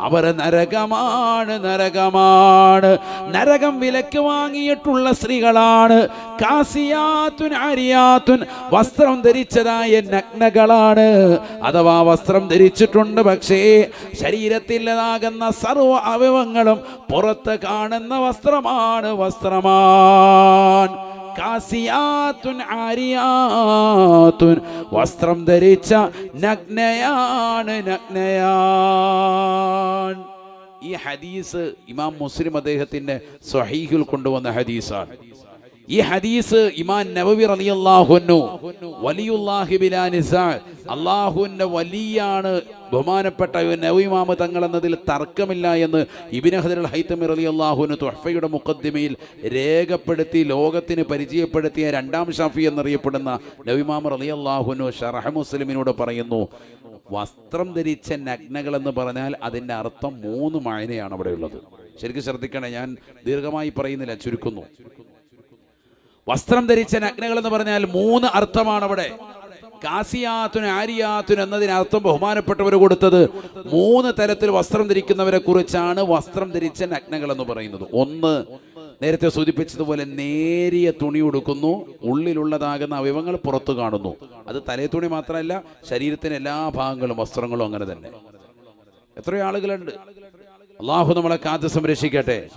അവർ നരകമാണ് നരകമാണ്. നരകം വിലക്ക് വാങ്ങിയിട്ടുള്ള സ്ത്രീകളാണ്. കാസിയാത്തുൻ അരിയാത്തുൻ വസ്ത്രം ധരിച്ചതായ നഗ്നകളാണ്. അഥവാ വസ്ത്രം ധരിച്ചിട്ടുണ്ട് പക്ഷേ ശരീരത്തിലതാകുന്ന സർവ അവയവങ്ങളും പുറത്ത് കാണുന്ന വസ്ത്രമാണ് വസ്ത്രമാണ് കാസിയാത്തുൻ ആരിയാത്തുൻ. വസ്ത്രം ധരിച്ച നഗ്നയാണ് നഗ്നയാൻ. ഈ ഹദീസ് ഇമാം മുസ്ലിം അദ്ദേഹത്തിന്റെ സ്വഹീഹിൽ കൊണ്ടുവന്ന ഹദീസാണ്. ഈ ഹദീസ് ഇമാൻ നബവി റളിയല്ലാഹുന്നു വലിയുല്ലാഹി ബിലാ നിസാ അള്ളാഹുവിന്റെ വലിയാണ് ബഹുമാനപ്പെട്ട നവിമാമ തങ്ങൾ എന്നതിൽ തർക്കമില്ല എന്ന് ഇബിന് ഹദർ ഹൈത്തമി റളിയല്ലാഹുവിന് തുഹഫയുടെ മുഖദ്ദിമയിൽ രേഖപ്പെടുത്തി ലോകത്തിന് പരിചയപ്പെടുത്തിയ രണ്ടാം ഷാഫി എന്നറിയപ്പെടുന്ന നബിമാമ അള്ളാഹുനു ഷറഹ മുസ്ലിമിനോട് പറയുന്നു വസ്ത്രം ധരിച്ച നഗ്നകൾ എന്ന് പറഞ്ഞാൽ അതിന്റെ അർത്ഥം മൂന്ന് മായനയാണ് അവിടെയുള്ളത്. ശരിക്കും ശ്രദ്ധിക്കണേ ഞാൻ ദീർഘമായി പറയുന്നില്ല ചുരുക്കുന്നു. വസ്ത്രം ധരിച്ച നഗ്നകൾ എന്ന് പറഞ്ഞാൽ മൂന്ന് അർത്ഥമാണ് അവിടെ കാസിയാത്തുന് ആരിയാത്തുൻ എന്നതിനർത്ഥം ബഹുമാനപ്പെട്ടവർ കൊടുത്തത് മൂന്ന് തരത്തിൽ വസ്ത്രം ധരിക്കുന്നവരെ കുറിച്ചാണ് വസ്ത്രം ധരിച്ച നഗ്നകൾ എന്ന് പറയുന്നത്. ഒന്ന് നേരത്തെ സൂചിപ്പിച്ചതുപോലെ നേരിയ തുണി ഉടുക്കുന്നു ഉള്ളിലുള്ളതാകുന്ന അവയവങ്ങൾ പുറത്തു കാണുന്നു. അത് തലേ തുണി മാത്രമല്ല ശരീരത്തിന് എല്ലാ ഭാഗങ്ങളും വസ്ത്രങ്ങളും അങ്ങനെ തന്നെ. എത്രയോ ആളുകളുണ്ട്. അള്ളാഹു നമ്മളെ കാത്ത് സംരക്ഷിക്കട്ടെ.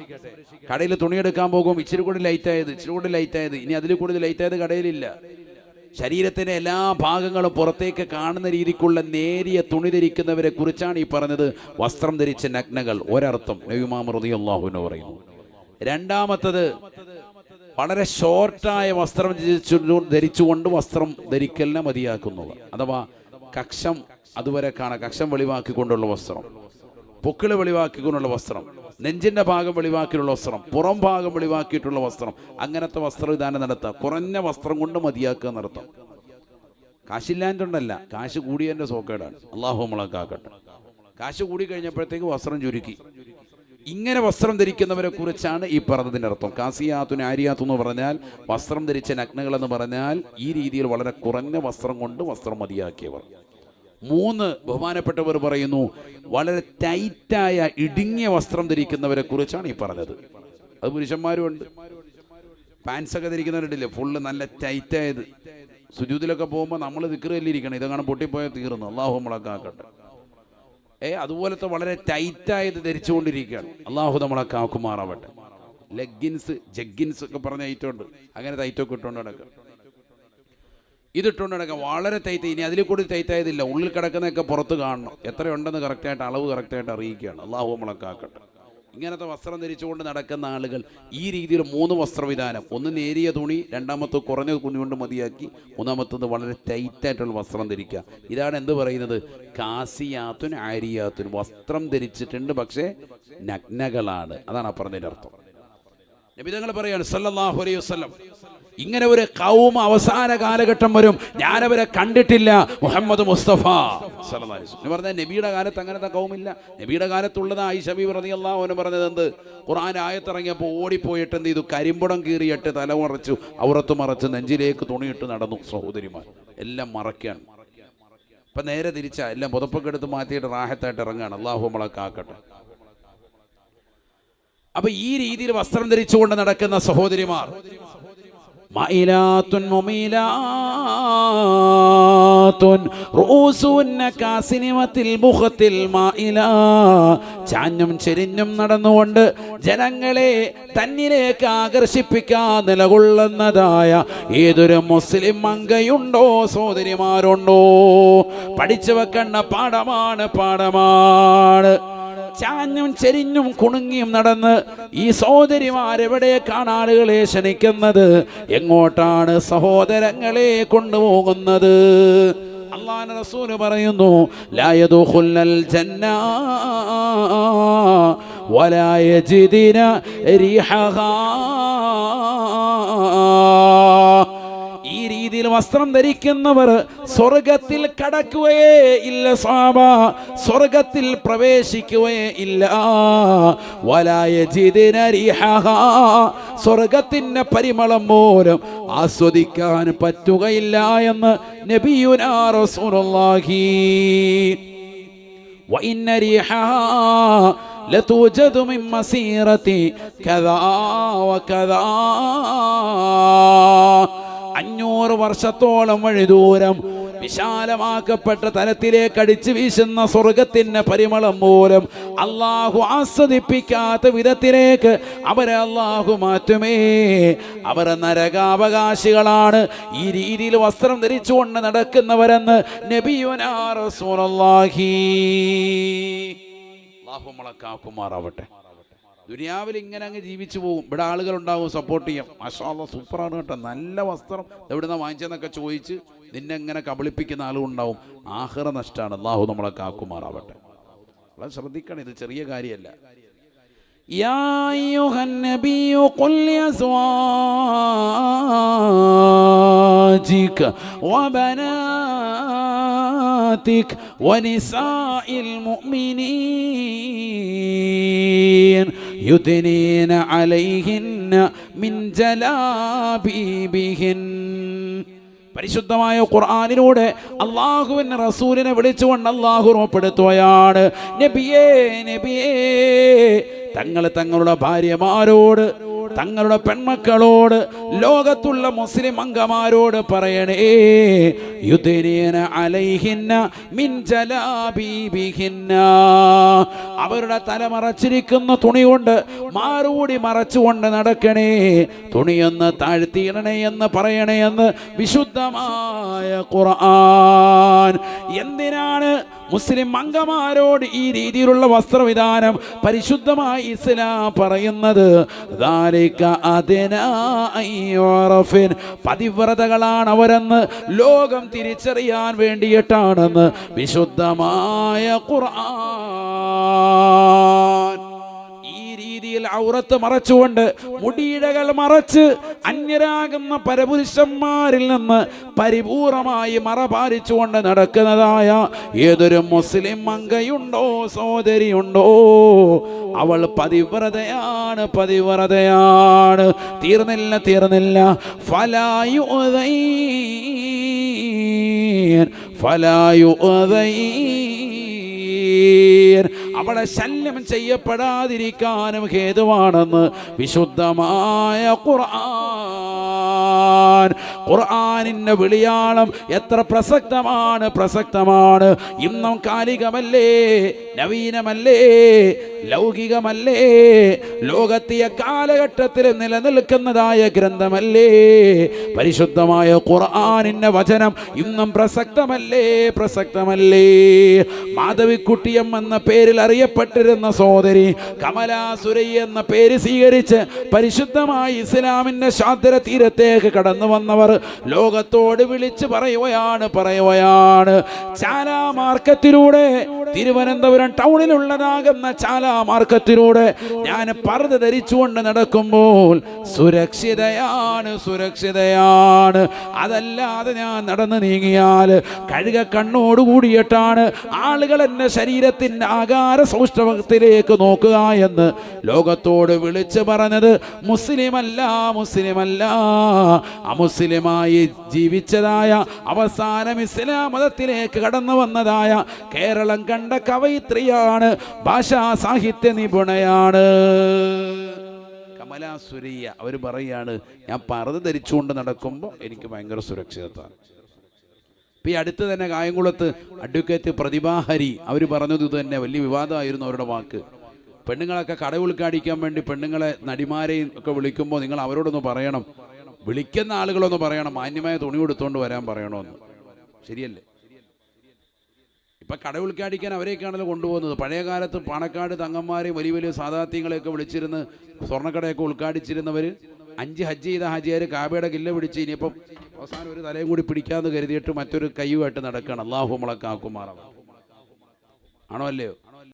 കടയിൽ തുണിയെടുക്കാൻ പോകും ഇച്ചിരി കൂടി ലൈറ്റായത് ഇച്ചിരി കൂടി ലൈറ്റായത് ഇനി അതിൽ കൂടുതൽ ലൈറ്റായത് കടയിലില്ല. ശരീരത്തിന്റെ എല്ലാ ഭാഗങ്ങളും പുറത്തേക്ക് കാണുന്ന രീതിക്കുള്ള നേരിയ തുണി ധരിക്കുന്നവരെ കുറിച്ചാണ് ഈ പറഞ്ഞത്. വസ്ത്രം ധരിച്ച നഗ്നകൾ ഒരർത്ഥം. നബിമാമൃതി അള്ളാഹുവിന് പറയുന്നു. രണ്ടാമത്തത് വളരെ ഷോർട്ടായ വസ്ത്രം ധരിച്ചു- ധരിച്ചുകൊണ്ട് വസ്ത്രം ധരിക്കലിനെ മതിയാക്കുന്നു അഥവാ കക്ഷം അതുവരെ കാണ കക്ഷം വെളിവാക്കിക്കൊണ്ടുള്ള വസ്ത്രം. പൊക്കിൾ വെളിവാക്കിക്കൊണ്ടുള്ള വസ്ത്രം. നെഞ്ചിന്റെ ഭാഗം വെളിവാക്കിയിട്ടുള്ള വസ്ത്രം. പുറം ഭാഗം വെളിവാക്കിയിട്ടുള്ള വസ്ത്രം. അങ്ങനത്തെ വസ്ത്രവിധാനം നടത്തുക കുറഞ്ഞ വസ്ത്രം കൊണ്ട് മതിയാക്കുക നടത്താം കാശില്ലാണ്ടല്ല കാശ് കൂടിയതിന്റെ സോക്കേടാണ്. അള്ളാഹു മുളക്കാക്കട്ടെ കാക്കട്ടെ. കാശ് കൂടി കഴിഞ്ഞപ്പോഴത്തേക്ക് വസ്ത്രം ചുരുക്കി. ഇങ്ങനെ വസ്ത്രം ധരിക്കുന്നവരെ കുറിച്ചാണ് ഈ പറഞ്ഞതിന്റെ അർത്ഥം. കാസിയാത്തുൻ ആര്യാത്തു എന്ന് പറഞ്ഞാൽ വസ്ത്രം ധരിച്ച നഗ്നകൾ എന്ന് പറഞ്ഞാൽ ഈ രീതിയിൽ വളരെ കുറഞ്ഞ വസ്ത്രം കൊണ്ട് വസ്ത്രം മതിയാക്കിയവർ. മൂന്ന് ബഹുമാനപ്പെട്ടവർ പറയുന്നു വളരെ ടൈറ്റായ ഇടുങ്ങിയ വസ്ത്രം ധരിക്കുന്നവരെ കുറിച്ചാണ് ഈ പറഞ്ഞത്. അത് പുരുഷന്മാരും പാൻസ് ഒക്കെ ധരിക്കുന്നവരുണ്ടല്ലേ ഫുള്ള് നല്ല ടൈറ്റായത്. സുജൂതിലൊക്കെ പോകുമ്പോൾ നമ്മൾ ദിക്കറിലിരിക്കണം ഇതങ്ങനെ പൊട്ടിപ്പോയാൽ തീർന്നു. അള്ളാഹു നമ്മളൊക്കെ ഏ അതുപോലത്തെ വളരെ ടൈറ്റായത് ധരിച്ചുകൊണ്ടിരിക്കുകയാണ്. അള്ളാഹു നമ്മളെ കാക്കുമാറാവട്ടെ ലെഗിൻസ് ജഗ്ഗിൻസ് ഒക്കെ പറഞ്ഞ ഐറ്റം ഉണ്ട്. അങ്ങനെ ഐറ്റമൊക്കെ ഇട്ടുകൊണ്ട് നടക്കുക. ഇതിട്ടുകൊണ്ട് വളരെ തൈത്ത ഇനി അതിൽ കൂടി തൈത്തായതില്ല ഉള്ളിൽ കിടക്കുന്നതൊക്കെ പുറത്ത് കാണണം. എത്രയുണ്ടെന്ന് കറക്റ്റായിട്ട് അളവ് കറക്റ്റായിട്ട് അറിയിക്കുകയാണ്. അള്ളാഹു നമ്മളെ കാക്കട്ടെ. ഇങ്ങനത്തെ വസ്ത്രം ധരിച്ചുകൊണ്ട് നടക്കുന്ന ആളുകൾ ഈ രീതിയിൽ മൂന്ന് വസ്ത്രവിധാനം. ഒന്ന് നേരിയ തുണി രണ്ടാമത്തെ കുറഞ്ഞ തുണി കൊണ്ട് മതിയാക്കി മൂന്നാമത്തത് വളരെ ടൈറ്റായിട്ടുള്ള വസ്ത്രം ധരിക്കുക. ഇതാണ് എന്ത് പറയുന്നത്? കാസിയാത്തുൻ ആരിയാത്തുൻ. വസ്ത്രം ധരിച്ചിട്ടുണ്ട് പക്ഷേ നഗ്നകളാണ്. അതാണ് അപ്പുറത്തിന്റെ അർത്ഥം. നബിതങ്ങൾ പറയാണ് സല്ലല്ലാഹു അലൈഹി വസല്ലം ഇങ്ങനെ ഒരു കൗമ അവസാന കാലഘട്ടം വരും ഞാനവരെ കണ്ടിട്ടില്ല മുഹമ്മദ് മുസ്തഫ. എന്ന് പറഞ്ഞാൽ നബിയുടെ കാലത്ത് അങ്ങനത്തെ കൗമില്ല. നബിയുടെ കാലത്തുള്ളത് ആയിഷ ബീബി റളിയല്ലാഹു അൻഹ പറഞ്ഞത് എന്ത്? ഖുർആൻ ആയത്തിറങ്ങിയപ്പോൾ ഓടിപ്പോയിട്ട് എന്ത് ചെയ്തു? കരിമ്പുടം കീറിയിട്ട് തല മറച്ചു ഔറത്ത് മറച്ച് നെഞ്ചിലേക്ക് തുണിയിട്ട് നടന്നു സഹോദരിമാർ. എല്ലാം മറയ്ക്കാണ്. ഇപ്പം നേരെ തിരിച്ചാ എല്ലാം പുതപ്പൊക്കെ എടുത്ത് മാറ്റിയിട്ട് റാഹത്തായിട്ട് ഇറങ്ങുകയാണ് അള്ളാഹു നമ്മളെ കാക്കട്ടെ. അപ്പൊ ഈ രീതിയിൽ വസ്ത്രം ധരിച്ചുകൊണ്ട് നടക്കുന്ന സഹോദരിമാർ മായില ചാഞ്ഞും ചെരിഞ്ഞും നടന്നുകൊണ്ട് ജനങ്ങളെ തന്നിലേക്ക് ആകർഷിപ്പിക്കാൻ നിലകൊള്ളുന്നതായ ഏതൊരു മുസ്ലിം അങ്കയുണ്ടോ സഹോദരിമാരുണ്ടോ? പഠിച്ചു വെക്കേണ്ട പാഠമാണ് പാഠമാണ്. ചാഞ്ഞും ചെരിഞ്ഞും കുണുങ്ങിയും നടന്ന് ഈ സഹോദരിമാരെവിടേക്കാണ് ആളുകളെ ക്ഷണിക്കുന്നത്? എങ്ങോട്ടാണ് സഹോദരങ്ങളെ കൊണ്ടുപോകുന്നത്? റസൂൽ പറയുന്നു ജന്ന രീതിയിൽ വസ്ത്രം ധരിക്കുന്നവർ സ്വർഗത്തിൽ കടക്കുകയേ ഇല്ല സ്വാമ സ്വർഗത്തിൽ പ്രവേശിക്കുകയേ ഇല്ല വലായ സ്വർഗത്തിന്റെ പരിമളം പോലും ആസ്വദിക്കാൻ പറ്റുകയില്ല എന്ന് നബിയുനാ റസൂലുള്ളാഹി وإن ريحها لتوجد من مسيرة كذا وكذا അഞ്ഞൂറ് വർഷത്തോളം വഴി ദൂരം വിശാലമാക്കപ്പെട്ട തലത്തിലേക്ക് അടിച്ചു വീശുന്ന സ്വർഗത്തിന്റെ പരിമളം മൂലം അള്ളാഹു ആസ്വദിപ്പിക്കാത്ത വിധത്തിലേക്ക് അവരെ അള്ളാഹു മാറ്റുമേ. അവർ നരകാവകാശികളാണ്. ഈ രീതിയിൽ വസ്ത്രം ധരിച്ചുകൊണ്ട് നടക്കുന്നവരെന്ന് നബിയുനാ റസൂലുള്ളാഹി. അള്ളാഹു നമ്മളെ കാക്കുമാറാവട്ടെ. ദുനിയാവിൽ ഇങ്ങനെ അങ്ങ് ജീവിച്ചു പോകും. ഇവിടെ ആളുകൾ ഉണ്ടാവും സപ്പോർട്ട് ചെയ്യാം. മാഷാല്ല സൂപ്പറാണ് കേട്ടോ. നല്ല വസ്ത്രം എവിടുന്ന വാങ്ങിച്ചെന്നൊക്കെ ചോദിച്ച് നിന്നെ ഇങ്ങനെ കബളിപ്പിക്കുന്ന ആളുകളുണ്ടാവും ആഹ്റ നഷ്ടമാണ് അള്ളാഹു നമ്മളെ കാക്കുമാറാവട്ടെ. വളരെ ശ്രദ്ധിക്കണം ഇത് ചെറിയ കാര്യമല്ല. يا أيها النبي قل لأزواجك وبناتك ونساء المؤمنين يدنين عليهن من جلابيبهن പരിശുദ്ധമായ ഖുർആാനിലൂടെ അള്ളാഹുവിന്റെ റസൂലിനെ വിളിച്ചുകൊണ്ട് അള്ളാഹു ഉറപ്പെടുത്തുകയാണ് നബിയേ നബിയേ തങ്ങൾ തങ്ങളുടെ ഭാര്യമാരോട് തങ്ങളുടെ പെൺമക്കളോട് ലോകത്തുള്ള മുസ്ലിം അംഗമാരോട് പറയണേ അലൈഹിന്ന അവരുടെ തല മറച്ചിരിക്കുന്ന തുണി കൊണ്ട് മാറൂടി മറച്ചുകൊണ്ട് നടക്കണേ തുണിയൊന്ന് താഴ്ത്തിയിടണേ എന്ന് പറയണേ എന്ന് വിശുദ്ധമായ ഖുർആൻ. എന്തിനാണ് മുസ്ലിം അംഗമാരോട് ഈ രീതിയിലുള്ള വസ്ത്രവിധാനം പരിശുദ്ധമായി ഇസ്ലാം പറയുന്നത്. പതിവ്രതകളാണ് അവരെന്ന് ലോകം തിരിച്ചറിയാൻ വേണ്ടിയിട്ടാണെന്ന് വിശുദ്ധമായ ഖുർആൻ. ഔറത്ത് മറച്ചുകൊണ്ട് മുടിയിഴകൾ മറച്ച് അന്യരാകുന്ന പരപുരുഷന്മാരിൽ നിന്ന് പരിപൂർണമായി മറപാലിച്ചുകൊണ്ട് നടക്കുന്നതായ ഏതൊരു മുസ്ലിം മങ്കയുണ്ടോ സഹോദരിയുണ്ടോ അവൾ പതിവ്രതയാണ് പതിവ്രതയാണ്. തീർന്നില്ല തീർന്നില്ല. ഫലായു ഫലായു അവളെ ശല്യം ചെയ്യപ്പെടാതിരിക്കാനും ഹേതുവാണെന്ന് വിശുദ്ധമായ ഖുർആൻ. ഖുർആനിന്റെ വിളിയാളം എത്ര പ്രസക്തമാണ് പ്രസക്തമാണ്. ഇന്നും കാലികമല്ലേ നവീനമല്ലേ ലൗകികമല്ലേ? ലോകത്തിയ കാലഘട്ടത്തിൽ നിലനിൽക്കുന്നതായ ഗ്രന്ഥമല്ലേ? പരിശുദ്ധമായ ഖുർആാനിന്റെ വചനം ഇന്നും പ്രസക്തമല്ലേ? പ്രസക്തമല്ലേ? മാധവിക്കുട്ടിയം എന്ന പേരിൽ അറിയപ്പെട്ടിരുന്ന സോദരി കമലാസുരൈ എന്ന പേര് സ്വീകരിച്ച് പരിശുദ്ധമായി ഇസ്ലാമിന്റെ ശാദ്ര തീരത്തേക്ക് കടന്നു വന്നവർ ലോകത്തോട് വിളിച്ച് പറയുകയാണ് പറയുകയാണ്. ചാല മാർക്കത്തിലൂടെ തിരുവനന്തപുരം ടൗണിലുള്ളതാകുന്ന ചാല മാർക്കറ്റിലൂടെ ഞാൻ പറഞ്ഞു ധരിച്ചുകൊണ്ട് നടക്കുമ്പോൾ സുരക്ഷിതയാണ് സുരക്ഷിതയാണ്. അതല്ലാതെ ഞാൻ നടന്നു നീങ്ങിയാൽ കഴുക കണ്ണോട് കൂടിയിട്ടാണ് ആളുകൾ എന്റെ ശരീരത്തിന്റെ ആകാര സൗഷ്ഠവത്തിലേക്ക് നോക്കുക എന്ന് ലോകത്തോട് വിളിച്ചു പറഞ്ഞത് മുസ്ലിമല്ല മുസ്ലിമല്ല. അമുസ്ലിമായി ജീവിച്ചതായ അവസാനം ഇസ്ലാം മതത്തിലേക്ക് കടന്നു വന്നതായ കേരളം കണ്ട കവയിത്രിയാണ് ഭാഷാ നിപുണയാണ്. കമലാസുരയ്യ അവർ പറയാണ് ഞാൻ പറത് ധരിച്ചുകൊണ്ട് നടക്കുമ്പോൾ എനിക്ക് ഭയങ്കര സുരക്ഷിതത്വമാണ് ഇപ്പം ഈ അടുത്ത് തന്നെ കായംകുളത്ത് അഡ്വക്കേറ്റ് പ്രതിഭാഹരി അവർ പറഞ്ഞത് ഇത് തന്നെ വലിയ വിവാദമായിരുന്നു അവരുടെ വാക്ക്. പെണ്ണുങ്ങളൊക്കെ കട ഉൾക്കാടിക്കാൻ വേണ്ടി പെണ്ണുങ്ങളെ നടിമാരെയും ഒക്കെ വിളിക്കുമ്പോൾ നിങ്ങൾ അവരോടൊന്ന് പറയണം. വിളിക്കുന്ന ആളുകളൊന്ന് പറയണം. മാന്യമായ തുണി കൊടുത്തുകൊണ്ട് വരാൻ പറയണമെന്ന് ശരിയല്ലേ? ഇപ്പം കട ഉൾക്കാടിക്കാൻ അവരെയൊക്കെയാണല്ലോ കൊണ്ടുപോകുന്നത്. പഴയ കാലത്ത് പണക്കാട് തങ്ങന്മാരെയും വലിയ വലിയ സാധാത്യങ്ങളെയൊക്കെ വിളിച്ചിരുന്ന് സ്വർണക്കടയൊക്കെ ഉൾക്കാടിച്ചിരുന്നവർ അഞ്ച് ഹജ്ജ് ചെയ്ത ഹാജിയാർ കാബയുടെ കില്ല പിടിച്ച് ഇനിയിപ്പം അവസാനം ഒരു തലയും കൂടി പിടിക്കാമെന്ന് കരുതിയിട്ട് മറ്റൊരു കൈയുമായിട്ട് നടക്കുകയാണ്. അള്ളാഹു മുളക്കാക്കുമാറാണ് ആണോ അല്ലയോ?